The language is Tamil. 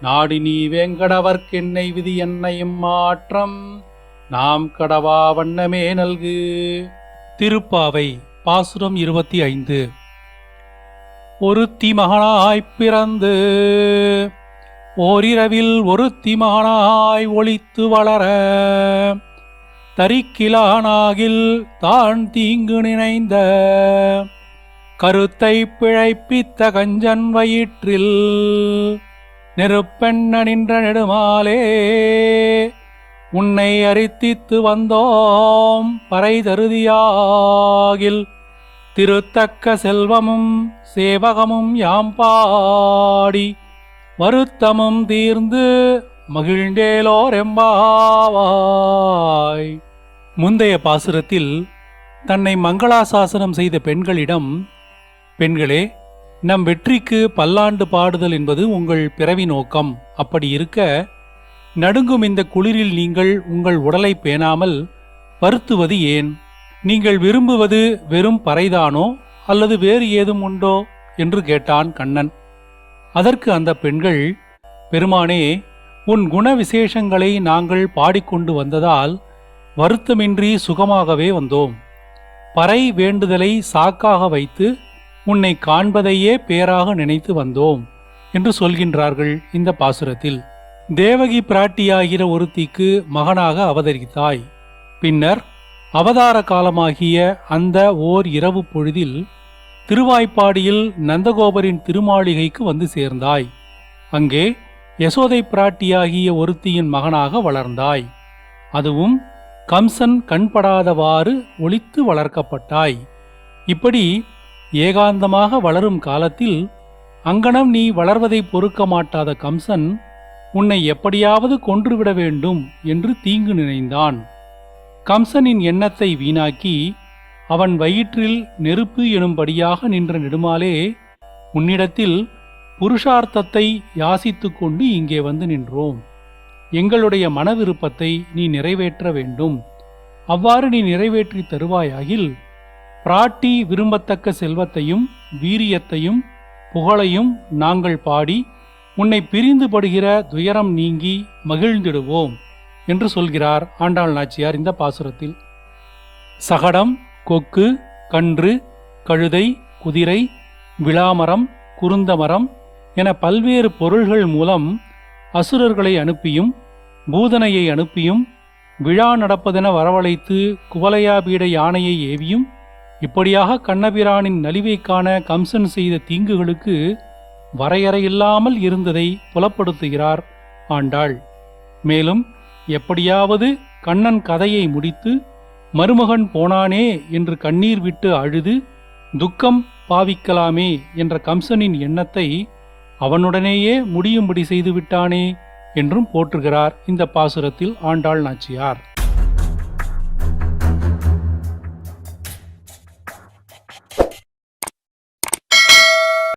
நாடி நீ வேங்கடவர்க்கென்னை விதி என்னையும் மாற்றம். நாம் கடவா வண்ணமே நல்கு. திருப்பாவை பாசுரம் இருபத்தி ஐந்து. ஒருத்தி மகனாய்ப் பிறந்து ஓரிரவில் ஒருத்தி மகனாய் ஒளித்து வளர தரிக்கிலானாகில் தான் தீங்கு நினைந்த. கருத்தை பிழைப்பித்த கஞ்சன் வயிற்றில் நெருப்பெண்ண நின்ற நெடுமாலே உன்னை அரித்தித்து வந்தோம் பறை தருதியாகில் திருத்தக்க செல்வமும் சேவகமும் யாம் பாடி வருத்தமும் தீர்ந்து மகிழ்ந்தேலோரெம்பாவாய். முந்தைய பாசுரத்தில் தன்னை மங்களாசாசனம் செய்த பெண்களிடம் பெண்களே நம் வெற்றிக்கு பல்லாண்டு பாடுதல் என்பது உங்கள் பிறவி நோக்கம். அப்படி இருக்க நடுங்கும் இந்த குளிரில் நீங்கள் உங்கள் உடலை பேணாமல் வருத்துவது ஏன்? நீங்கள் விரும்புவது வெறும் பறைதானோ அல்லது வேறு ஏதும் உண்டோ? என்று கேட்டான் கண்ணன். அதற்கு அந்த பெண்கள் பெருமானே உன் குண விசேஷங்களை நாங்கள் பாடிக்கொண்டு வந்ததால் வருத்தமின்றி சுகமாகவே வந்தோம். பறை வேண்டுதலை சாக்காக வைத்து உன்னை காண்பதையே பேராக நினைத்து வந்தோம் என்று சொல்கின்றார்கள் இந்த பாசுரத்தில். தேவகி பிராட்டியாகிற ஒருத்திக்கு மகனாக அவதரித்தாய். பின்னர் அவதார காலமாகிய அந்த ஓர் இரவு பொழுதில் திருவாய்ப்பாடியில் நந்தகோபரின் திருமாளிகைக்கு வந்து சேர்ந்தாய். அங்கே யசோதை பிராட்டியாகிய ஒருத்தியின் மகனாக வளர்ந்தாய். அதுவும் கம்சன் கண்படாதவாறு ஒழித்து வளர்க்கப்பட்டாய். இப்படி ஏகாந்தமாக வளரும் காலத்தில் அங்கனம் நீ வளர்வதை பொறுக்க மாட்டாத கம்சன் உன்னை எப்படியாவது கொன்றுவிட வேண்டும் என்று தீங்கு நினைந்தான். கம்சனின் எண்ணத்தை வீணாக்கி அவன் வயிற்றில் நெருப்பு எனும்படியாக நின்ற நெடுமாலே உன்னிடத்தில் புருஷார்த்தத்தை யாசித்து கொண்டு இங்கே வந்து நின்றோம். எங்களுடைய மன விருப்பத்தை நீ நிறைவேற்ற வேண்டும். அவ்வாறு நீ நிறைவேற்றி தருவாயாகில் பிராட்டி விரும்பத்தக்க செல்வத்தையும் வீரியத்தையும் புகழையும் நாங்கள் பாடி உன்னை பிரிந்துபடுகிற துயரம் நீங்கி மகிழ்ந்திடுவோம் என்று சொல்கிறார் ஆண்டாள் நாச்சியார் இந்த பாசுரத்தில். சகடம் கொக்கு கன்று கழுதை குதிரை விளாமரம் குருந்தமரம் என பல்வேறு பொருள்கள் மூலம் அசுரர்களை அனுப்பியும் பூதனையை அனுப்பியும் விழா நடப்பதென வரவழைத்து குவலையாபீட யானையை ஏவியும் இப்படியாக கண்ணபிரானின் நலிவை காண கம்சன் செய்த தீங்குகளுக்கு வரையறையில்லாமல் இருந்ததை புலப்படுத்துகிறார் ஆண்டாள். மேலும் எப்படியாவது கண்ணன் கதையை முடித்து மருமகன் போனானே என்று கண்ணீர் விட்டு அழுது துக்கம் பாவிக்கலாமே என்ற கம்சனின் எண்ணத்தை அவனுடனேயே முடியும்படி செய்துவிட்டானே என்றும் போற்றுகிறார் இந்த பாசுரத்தில் ஆண்டாள் நாச்சியார்.